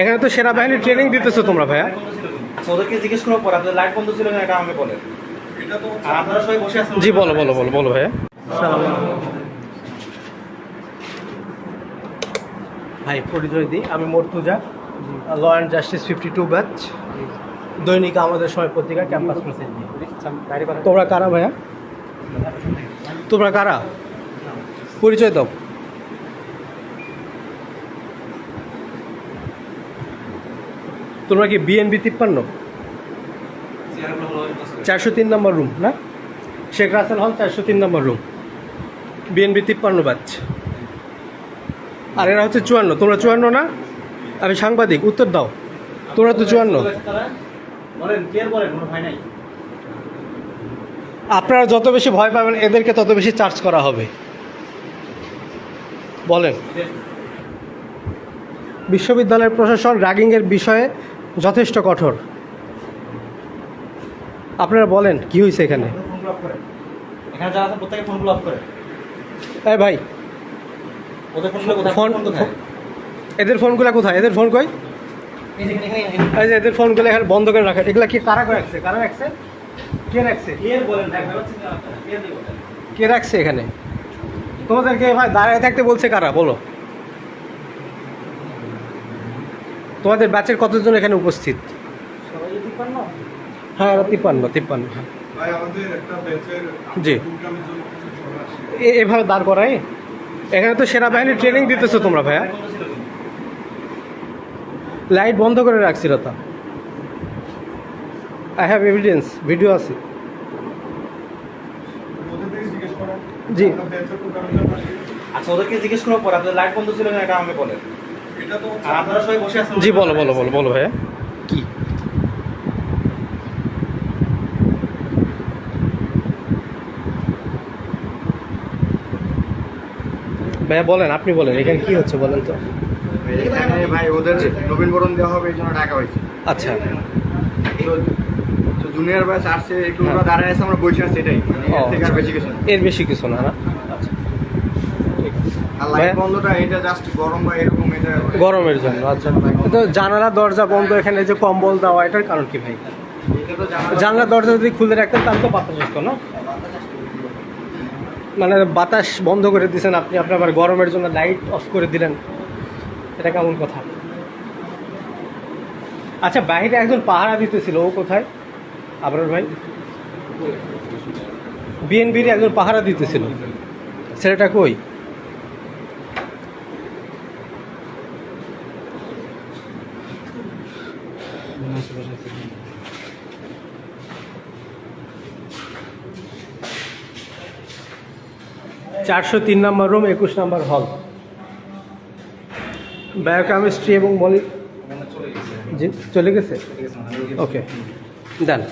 এখানে তো সেনাবাহিনী ট্রেনিং দিতেছো তোমরা ভাইয়া। ওদেরকে জিজ্ঞেস করার পর আপনাদের লাইট বন্ধ ছিল না এটা আমাকে বলেন আর আপনারা সবাই বসে আছেন। জি বলো বলো বলো বলো ভাইয়া। ভাই পরিচয় দিই আমি Mortuza law and justice fifty two batch দৈনিক আমাদের সময় পত্রিকা ক্যাম্পাস তোমরা কারা ভাইয়া? তোমরা কারা? পরিচয় দাও। তোমরা কি বিএনবি তিপ্পান্ন? চারশো তিন নম্বর রুম না? শেখ রাসেল হল চারশো তিন নম্বর রুম বিএনবি তিপ্পান্ন ব্যাচ আর এরা হচ্ছে চুয়ান্ন। তোমরা চুয়ান্ন না? আমি সাংবাদিক উত্তর দাও। তোমরা তো চুয়ান্ন। আপনারা যত বেশি ভয় পাবেন এদেরকে তত বেশি চার্জ করা হবে। বলেন। বিশ্ববিদ্যালয়ের প্রশাসন র্যাগিংয়ের বিষয়ে যথেষ্ট কঠোর। আপনারা বলেন, কি হয়েছে এখানে? এই ভাই, ফোন এদের ফোনগুলো কোথায়? এদের ফোন কই? এই যে এদের ফোনগুলো এখানে বন্ধ করে রাখা। এগুলা কি কারা করে রাখছে? কারা রাখছে? কে রাখছে? কে রাখছে এখানে? তোমাদেরকে ভাই দাঁড়ায় থাকতে বলছে কারা? বলো। তোমাদের ব্যাচের কতজন এখানে উপস্থিত? হ্যাঁ এরা তিপ্পান্ন তিপ্পান্ন হ্যাঁ। ভাই আমাদের একটা ব্যাচের জি। এভাবে দাঁড় করাই এখানে তো সেনাবাহিনী ট্রেনিং দিতেছো তোমরা ভাইয়া। লাইট বন্ধ করে রাখছিল তা আই হ্যাভ এভিডেন্স ভিডিও আছে। জিজ্ঞেস জি। আচ্ছা ওদেরকে জিজ্ঞেস করার পর আপনাদের লাইট বন্ধ ছিল না এটা আমাকে বলেন। জি বলো বলো বলো বলো ভাইয়া। কি? ভাইয়া বলেন আপনি বলেন এখানে কি হচ্ছে বলেন তো। এখানে ভাই ওদের নবীন বরণ দেওয়া হবে এই জন্য ডাকা হয়েছে। আচ্ছা। তো জুনিয়র ব্যাচ আসছে একটু হ্যাঁ। দাঁড়ায় আছে আমরা বসে আছি এটাই। মানে এর থেকে আর আচ্ছা। বেশি কিছু না। এর বেশি কিছু না না? আচ্ছা। গরমের জন্য আচ্ছা। তো জানালা দরজা বন্ধ এখানে যে কম্বল দেওয়া এটার কারণ কি ভাই? এটা জানলা দরজা যদি খুলে রাখতেন তাহলে তো বাতাস আসতো না? মানে বাতাস বন্ধ করে দিয়েছেন আপনি আপনি আবার গরমের জন্য লাইট অফ করে দিলেন। এটা কেমন কথা? আচ্ছা বাইরে একজন পাহারা দিতেছিল ও কোথায়? আবরার ভাই? বিএনবির একজন পাহারা দিতেছিল। ছেলেটা কই? চারশো তিন নম্বর রুম একুশ নম্বর হল বায়োকেমিস্ট্রি এবং মলি চলে গেছে। ওকে ডান